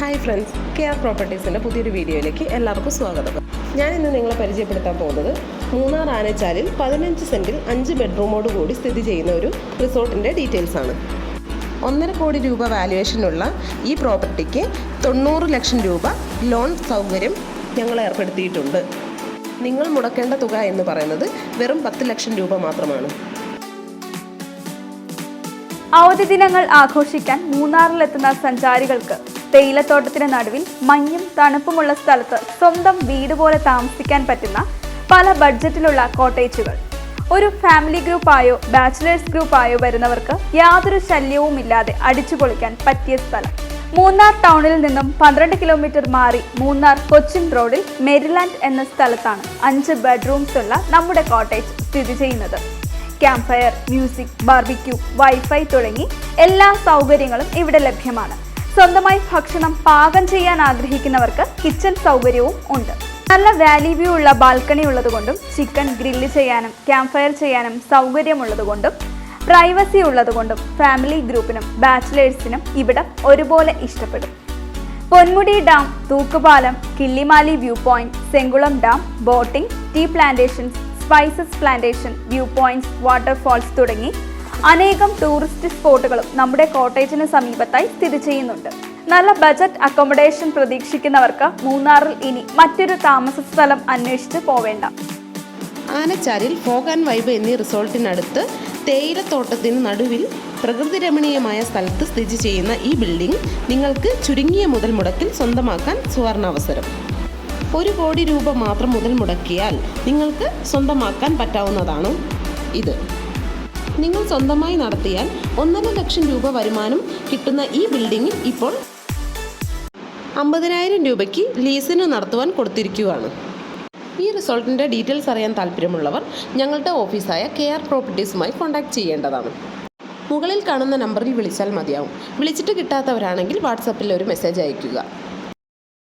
Hi friends K R പ്രോപ്പർട്ടീസിന്റെ പുതിയൊരു വീഡിയോയിലേക്ക് എല്ലാവർക്കും സ്വാഗതം. ഞാൻ ഇന്ന് നിങ്ങളെ പരിചയപ്പെടുത്താൻ പോകുന്നത് മൂന്നാർ ആനച്ചാലിൽ പതിനഞ്ച് സെന്റിൽ അഞ്ച് ബെഡ്റൂമോട് കൂടി സ്ഥിതി ചെയ്യുന്ന ഒരു റിസോർട്ടിന്റെ ഡീറ്റെയിൽസ് ആണ്. ഒന്നര കോടി രൂപ വാല്യുവേഷനുള്ള ഈ പ്രോപ്പർട്ടിക്ക് തൊണ്ണൂറ് ലക്ഷം രൂപ ലോൺ സൗകര്യം ഞങ്ങൾ ഏർപ്പെടുത്തിയിട്ടുണ്ട്. നിങ്ങൾ മുടക്കേണ്ട തുക എന്ന് പറയുന്നത് വെറും പത്ത് ലക്ഷം രൂപ മാത്രമാണ്. അവധി ദിനങ്ങൾ ആഘോഷിക്കാൻ മൂന്നാറിലെത്തുന്ന സഞ്ചാരികൾക്ക് തേയിലത്തോട്ടത്തിന് നടുവിൽ മഞ്ഞും തണുപ്പുമുള്ള സ്ഥലത്ത് സ്വന്തം വീട് പോലെ താമസിക്കാൻ പറ്റുന്ന പല ബഡ്ജറ്റിലുള്ള കോട്ടേജുകൾ. ഒരു ഫാമിലി ഗ്രൂപ്പായോ ബാച്ചിലേഴ്സ് ഗ്രൂപ്പായോ വരുന്നവർക്ക് യാതൊരു ശല്യവും ഇല്ലാതെ അടിച്ചു പൊളിക്കാൻ പറ്റിയ സ്ഥലം. മൂന്നാർ ടൗണിൽ നിന്നും പന്ത്രണ്ട് കിലോമീറ്റർ മാറി മൂന്നാർ കൊച്ചിൻ റോഡിൽ മെരിലാൻഡ് എന്ന സ്ഥലത്താണ് അഞ്ച് ബെഡ്റൂംസ് ഉള്ള നമ്മുടെ കോട്ടേജ് സ്ഥിതി ചെയ്യുന്നത്. Camp fire music barbecue wifi തുടങ്ങി എല്ലാ സൗകര്യങ്ങളും ഇവിടെ ലഭ്യമാണ്. സ്വന്തമായി ഭക്ഷണം പാകം ചെയ്യാൻ ആഗ്രഹിക്കുന്നവർക്ക് കിച്ചൺ സൗകര്യവും ഉണ്ട്. നല്ല വാലി വ്യൂ ഉള്ള ബാൽക്കണി ഉള്ളതുകൊണ്ടും ചിക്കൻ ഗ്രില്ല് ചെയ്യാനും ക്യാമ്പ് ഫയർ ചെയ്യാനും സൗകര്യമുള്ളതുകൊണ്ടും പ്രൈവസി ഉള്ളതുകൊണ്ടും ഫാമിലി ഗ്രൂപ്പിനും ബാച്ചിലേഴ്സിനും ഇവിടം ഒരുപോലെ ഇഷ്ടപ്പെടും. പൊന്മുടി ഡാം തൂക്കുപാലം Killimali view point Senkulam dam boating tea plantations spices plantation view points waterfalls തുടങ്ങി അനേകം ടൂറിസ്റ്റ് സ്പോട്ടുകളും നമ്മുടെ കോട്ടേജിന് സമീപത്തായി സ്ഥിതി ചെയ്യുന്നുണ്ട്. നല്ല ബജറ്റ് അക്കോമഡേഷൻ പ്രതീക്ഷിക്കുന്നവർക്ക് മൂന്നാറിൽ ഇനി മറ്റൊരു താമസ സ്ഥലം അന്വേഷിച്ച് പോവേണ്ട. ആനച്ചാലിൽ ഫോഗ് ആൻഡ് വൈബ് എന്നീ റിസോർട്ടിനടുത്ത് തേയിലത്തോട്ടത്തിന് നടുവിൽ പ്രകൃതി രമണീയമായ സ്ഥലത്ത് സ്ഥിതി ചെയ്യുന്ന ഈ ബിൽഡിംഗ് നിങ്ങൾക്ക് ചുരുങ്ങിയ മുതൽ മുടക്കിൽ സ്വന്തമാക്കാൻ സുവർണാവസരം. ഒരു കോടി രൂപ മാത്രം മുതൽ മുടക്കിയാൽ നിങ്ങൾക്ക് സ്വന്തമാക്കാൻ പറ്റാവുന്നതാണ് ഇത്. നിങ്ങൾ സ്വന്തമായി നടത്തിയാൽ ഒന്നര ലക്ഷം രൂപ വരുമാനം കിട്ടുന്ന ഈ ബിൽഡിംഗ് ഇപ്പോൾ അമ്പതിനായിരം രൂപയ്ക്ക് ലീസിന് നടത്തുവാൻ കൊടുത്തിരിക്കുകയാണ് ഈ റിസോർട്ടിന്റെ ഡീറ്റെയിൽസ് അറിയാൻ താല്പര്യമുള്ളവർ ഞങ്ങളുടെ ഓഫീസായ കെ ആർ പ്രോപ്പർട്ടീസുമായി കോൺടാക്ട് ചെയ്യേണ്ടതാണ്. മുകളിൽ കാണുന്ന നമ്പറിൽ വിളിച്ചാൽ മതിയാവും. വിളിച്ചിട്ട് കിട്ടാത്തവരാണെങ്കിൽ വാട്സപ്പിൽ ഒരു മെസ്സേജ് അയയ്ക്കുക.